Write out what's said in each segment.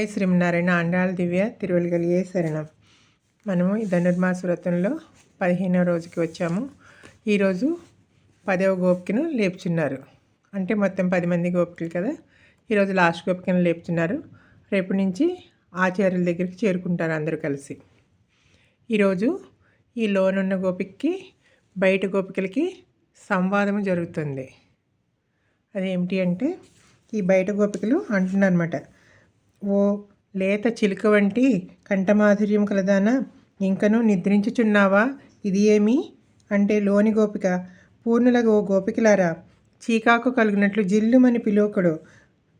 శ్రీమనారాయణ శ్రీమన్నారాయణ దివ్య తిరువలిగలిగే శరణం. మనము ఈ ధనుర్మాస వ్రతంలో పదిహేనవ రోజుకి వచ్చాము. ఈరోజు పదవ గోపికను లేపుచున్నారు. అంటే మొత్తం పది మంది గోపికలు కదా? ఈరోజు లాస్ట్ గోపికను లేపుతున్నారు రేపు నుంచి ఆచార్యుల దగ్గరికి చేరుకుంటారు అందరూ కలిసి. ఈరోజు ఈ లోనున్న గోపికకి బయట గోపికలకి సంవాదం జరుగుతుంది. అదేమిటి అంటే ఈ బయట గోపికలు అంటున్నారన్నమాట. ఓ లేత చిలుక వంటి కంఠమాధుర్యం కలదానా? ఇంకనూ నిద్రించుచున్నావా? ఇది ఏమి? అంటే లోని గోపిక. పూర్ణులగా ఓ గోపికలారా చీకాకు కలిగినట్లు జిల్లుమని పిలువకడు.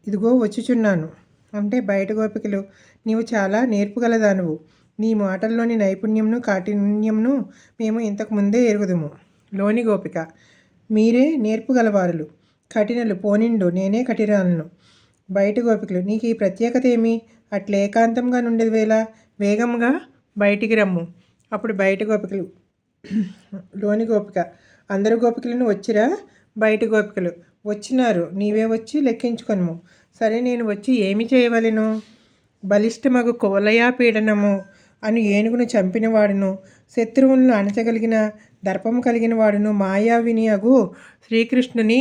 ఇదిగో వచ్చుచున్నాను. అంటే బయట గోపికలు నీవు చాలా నేర్పుగలదానువు నీ మాటల్లోని నైపుణ్యంను కాఠిన్యంను మేము ఇంతకు ముందే ఎరుగుదుము. లోని గోపిక. మీరే నేర్పుగలవారులు కఠినలు పోనిండు నేనే కఠిరాలను బయట గోపికలు నీకు ఈ ప్రత్యేకత ఏమి? అట్లా ఏకాంతంగా నుండేది వేళ? వేగంగా బయటికి రమ్ము. అప్పుడు బయట గోపికలు లోని గోపిక అందరు గోపికలను వచ్చిరా? బయట గోపికలు వచ్చినారు. నీవే వచ్చి లెక్కించుకొనుము. సరే నేను వచ్చి ఏమి చేయవలను? బలిష్టమగు కోలయా పీడనము అని ఏనుగును చంపిన వాడును శత్రువులను అణచగలిగిన దర్పము కలిగిన వాడును మాయావిని అగు శ్రీకృష్ణుని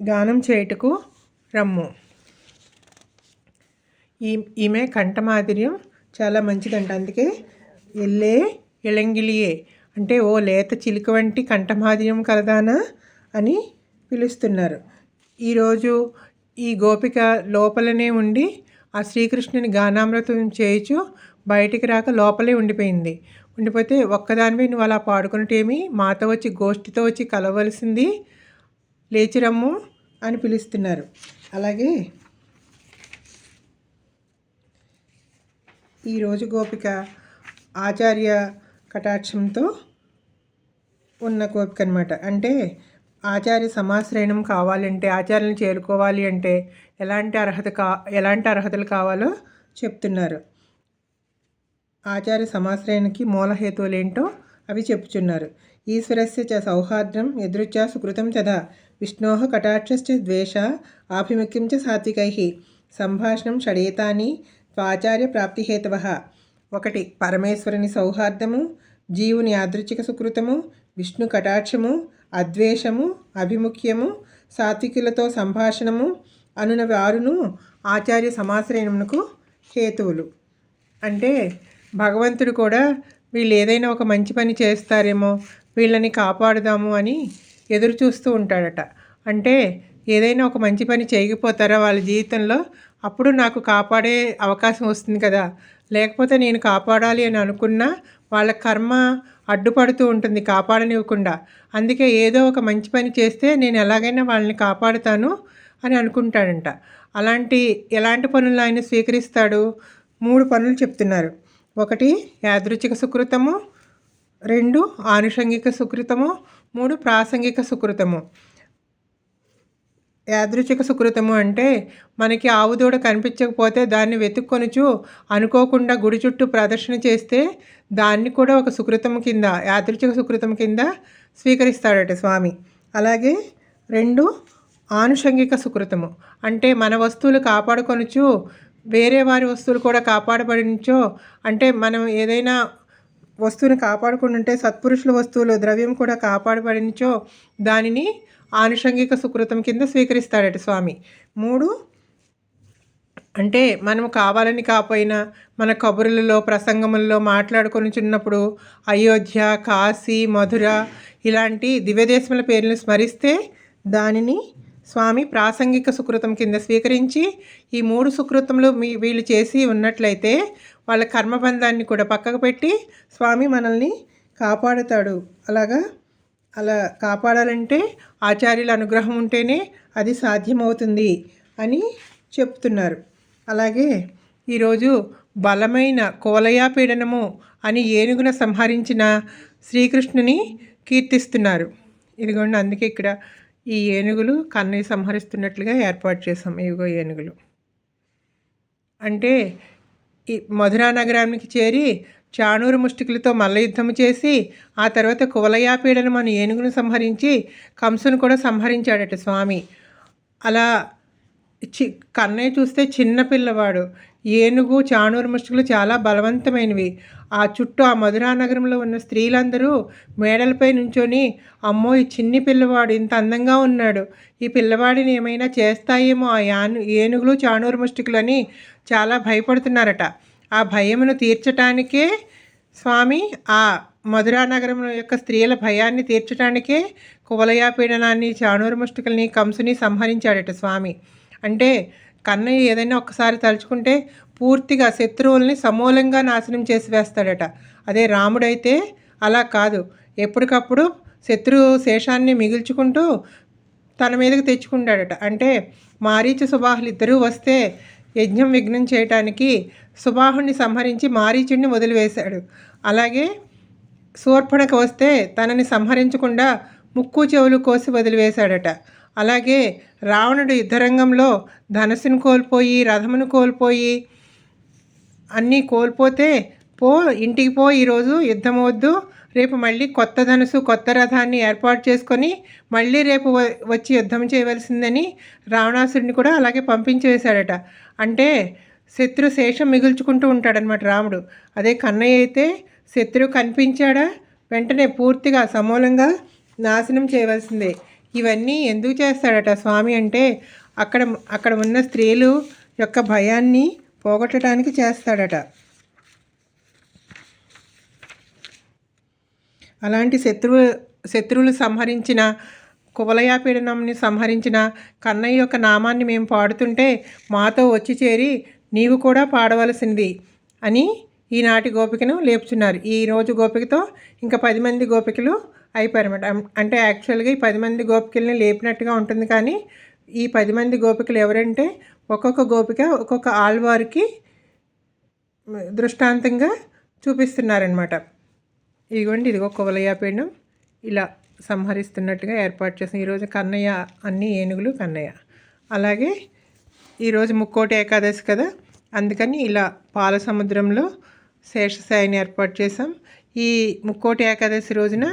గానం చేయుటకు రమ్ము. ఈ ఈమె కంఠమాధుర్యం చాలా మంచిదంట. అందుకే ఎల్లే ఇళంగిలియే అంటే ఓ లేత చిలుక వంటి కంఠమాధుర్యం కలదానా అని పిలుస్తున్నారు. ఈరోజు ఈ గోపిక లోపలనే ఉండి ఆ శ్రీకృష్ణుని గానామృతం చేయుచు బయటికి రాక లోపలే ఉండిపోయింది. ఉండిపోతే ఒక్కదానిపై నువ్వు అలా పాడుకున్నట్టేమి? మాతో వచ్చి గోష్ఠితో వచ్చి కలవలసింది లేచిరమ్ము అని పిలుస్తున్నారు. అలాగే ఈరోజు గోపిక ఆచార్య కటాక్షంతో ఉన్న గోపిక అనమాట అంటే ఆచార్య సమాశ్రయణం కావాలంటే ఆచార్యలను చేరుకోవాలి అంటే ఎలాంటి అర్హత కా ఎలాంటి అర్హతలు కావాలో చెప్తున్నారు. ఆచార్య సమాశ్రయానికి మూలహేతువులు ఏంటో అవి చెప్పుచున్నారు. ఈశ్వరస్య చ సౌహార్ద్రం ఎదురుచ సుకృతం చదా విష్ణోः కటాక్షశ్చ ద్వేష ఆభిముఖ్యం చ సాత్వికై సంభాషణం షడేతాని త్వాచార్య ప్రాప్తిహేతవ. ఒకటి పరమేశ్వరుని సౌహార్దము జీవుని యాదృచ్ఛిక సుకృతము విష్ణు కటాక్షము అద్వేషము అభిముఖ్యము సాత్వికులతో సంభాషణము అనున వారును ఆచార్య సమాశ్రయమునకు హేతువులు. అంటే భగవంతుడు కూడా వీళ్ళు ఏదైనా ఒక మంచి పని చేస్తారేమో వీళ్ళని కాపాడుదాము అని ఎదురు చూస్తూ ఉంటాడట. అంటే ఏదైనా ఒక మంచి పని చేయకపోతారా వాళ్ళ జీవితంలో? అప్పుడు నాకు కాపాడే అవకాశం వస్తుంది కదా. లేకపోతే నేను కాపాడాలి అని అనుకున్నా వాళ్ళ కర్మ అడ్డుపడుతూ ఉంటుంది కాపాడనివ్వకుండా. అందుకే ఏదో ఒక మంచి పని చేస్తే నేను ఎలాగైనా వాళ్ళని కాపాడుతాను అని అనుకుంటాడంట. అలాంటి ఎలాంటి పనులు ఆయన స్వీకరిస్తాడు? మూడు పనులు చెప్తున్నారు. ఒకటి యాదృచ్ఛిక సుకృతము రెండు ఆనుషంగిక సుకృతము. మూడు ప్రాసంగిక సుకృతము. యాదృచ్ఛిక సుకృతము అంటే మనకి ఆవు దూడ కనిపించకపోతే దాన్ని వెతుక్కొనుచు అనుకోకుండా గుడి చుట్టూ ప్రదర్శన చేస్తే దాన్ని కూడా ఒక సుకృతం కింద యాదృచ్ఛిక సుకృతం కింద స్వీకరిస్తాడట స్వామి. అలాగే రెండు ఆనుషంగిక సుకృతము. అంటే మన వస్తువులు కాపాడుకొనుచు వేరే వారి వస్తువులు కూడా కాపాడబడించో అంటే మనం ఏదైనా వస్తువుని కాపాడుకుంటుంటే సత్పురుషుల వస్తువులు ద్రవ్యం కూడా కాపాడబడినచో దానిని ఆనుషంగిక సుకృతం కింద స్వీకరిస్తాడట స్వామి. మూడు అంటే మనం కావాలని కాపోయినా మన కబుర్లలో ప్రసంగములలో మాట్లాడుకొని చిన్నప్పుడు అయోధ్య కాశీ మధుర ఇలాంటి దివ్యదేశముల పేర్లను స్మరిస్తే దానిని స్వామి ప్రాసంగిక సుకృతం కింద స్వీకరించి ఈ మూడు సుకృతములు మీ వీళ్ళు చేసి ఉన్నట్లయితే వాళ్ళ కర్మబంధాన్ని కూడా పక్కకు పెట్టి స్వామి మనల్ని కాపాడుతాడు. అలాగా? అలా కాపాడాలంటే ఆచార్యుల అనుగ్రహం ఉంటేనే అది సాధ్యమవుతుంది అని చెప్తున్నారు. అలాగే ఈరోజు బలమైన కోలయా పీడనము అని ఏనుగున సంహరించిన శ్రీకృష్ణుని కీర్తిస్తున్నారు. ఇదిగోండి అందుకే ఇక్కడ ఈ ఏనుగులు కన్నయ్య సంహరిస్తున్నట్లుగా ఏర్పాటు చేసాం ఇవిగో ఏనుగులు. అంటే ఈ మధురా నగరానికి చేరి చాణూరు ముష్టికులతో మల్లయుద్ధము చేసి ఆ తర్వాత కువలయాపీడను మన ఏనుగును సంహరించి కంసును కూడా సంహరించాడట స్వామి. అలా చి కన్నయ్య చూస్తే చిన్న పిల్లవాడు. ఏనుగు చాణూరు ముష్టికలు చాలా బలవంతమైనవి. ఆ చుట్టూ ఆ మధురా నగరంలో ఉన్న స్త్రీలందరూ మేడలపై నుంచొని అమ్మో ఈ చిన్ని పిల్లవాడు ఇంత అందంగా ఉన్నాడు. ఈ పిల్లవాడిని ఏమైనా చేస్తాయేమో ఆ యాను ఏనుగులు చాణూరు ముష్టికులు అని చాలా భయపడుతున్నారట. ఆ భయమును తీర్చటానికే స్వామి ఆ మధురా నగరం యొక్క స్త్రీల భయాన్ని తీర్చడానికే కువలయాపీడనాన్ని చాణూరు ముష్టికల్ని కంసుని సంహరించాడట స్వామి. అంటే కన్నయ్య ఏదైనా ఒక్కసారి తలుచుకుంటే పూర్తిగా శత్రువుల్ని సమూలంగా నాశనం చేసి వేస్తాడట. అదే రాముడైతే అలా కాదు. ఎప్పటికప్పుడు శత్రు శేషాన్ని మిగిల్చుకుంటూ తన మీదకి తెచ్చుకుంటాడట. అంటే మారీచ సుబాహులు ఇద్దరూ వస్తే యజ్ఞం విఘ్నం చేయటానికి సుబాహుణ్ణి సంహరించి మారీచుడిని వదిలివేశాడు. అలాగే సూర్పణకు వస్తే తనని సంహరించకుండా ముక్కు చెవులు కోసి వదిలివేశాడట. అలాగే రావణుడు యుద్ధరంగంలో ధనస్సును కోల్పోయి రథమును కోల్పోయి అన్నీ కోల్పోతే పో ఇంటికి పో ఈరోజు యుద్ధం వద్దు రేపు మళ్ళీ కొత్త ధనుసు కొత్త రథాన్ని ఏర్పాటు చేసుకొని మళ్ళీ రేపు వచ్చి యుద్ధం చేయవలసిందని రావణాసుడిని కూడా అలాగే పంపించేశాడట. అంటే శత్రు శేషం మిగుల్చుకుంటూ ఉంటాడనమాట రాముడు. అదే కన్నయ్య అయితే శత్రువు కనిపించాడా? వెంటనే పూర్తిగా సమూలంగా నాశనం చేయవలసిందే. ఇవన్నీ ఎందుకు చేస్తాడట స్వామి అంటే అక్కడ అక్కడ ఉన్న స్త్రీలు యొక్క భయాన్ని పోగొట్టడానికి చేస్తాడట. అలాంటి శత్రువు శత్రువులు సంహరించిన కువలయాపీడనంని సంహరించిన కన్నయ్య యొక్క నామాన్ని మేము పాడుతుంటే మాతో వచ్చి చేరి నీవు కూడా పాడవలసింది అని ఈనాటి గోపికను లేపుచున్నారు ఈ రోజు గోపికతో ఇంకా పది మంది గోపికలు అయిపోయారన్నమాట అంటే యాక్చువల్గా ఈ పది మంది గోపికల్ని లేపినట్టుగా ఉంటుంది కానీ ఈ పది మంది గోపికలు ఎవరంటే ఒక్కొక్క గోపిక ఒక్కొక్క ఆళ్వారికి దృష్టాంతంగా చూపిస్తున్నారనమాట ఇదిగోండి ఇదిగో కువలయాపీండం ఇలా సంహరిస్తున్నట్టుగా ఏర్పాటు చేసిన ఈరోజు కన్నయ్య అన్ని ఏనుగులు కన్నయ్య. అలాగే ఈరోజు ముక్కోటి ఏకాదశి కదా అందుకని ఇలా పాల సముద్రంలో శేషసాయిని ఏర్పాటు చేసాం ఈ ముక్కోటి ఏకాదశి రోజున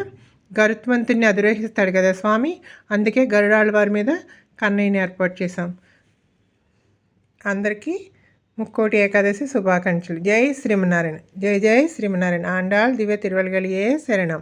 గరుత్మంతుని అధిరోహిస్తాడు కదా స్వామి? అందుకే గరుడాళ్ళ వారి మీద కన్నయ్యని ఏర్పాటు చేసాం అందరికీ ముక్కోటి ఏకాదశి శుభాకాంక్షలు. జై శ్రీమనారాయణ జై జై శ్రీమనారాయణ ఆండాళ్ దివ్య తిరువలగలియే శరణం.